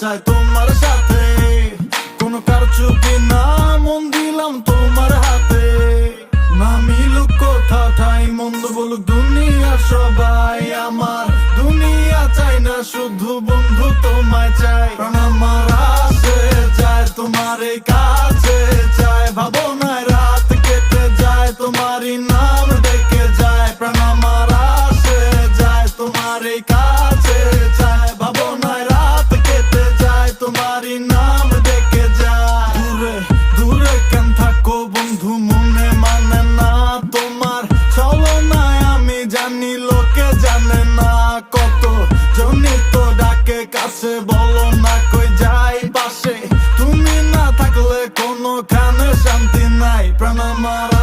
চাই তোমার সাথে। কোনো কার চুকি না, মন দিলাম তোমার হাতে। না কথা, ঠাই মন্দ বলুক দুনিয়া সবাই আমার। দুনিয়া চাই না, শুধু বন্ধু তোমায় চাই। আমার চাই তোমার কাছে। চাই ভাবনায় রাত কেটে যায়, তোমারই নাম ডেকে যায়। প্রণামার আসে যায় তোমার কাছে। আছে বলো না, কই যাই পাশে? তুমি না থাকলে কোনো কানে শান্তি নাই। প্রাণ আমার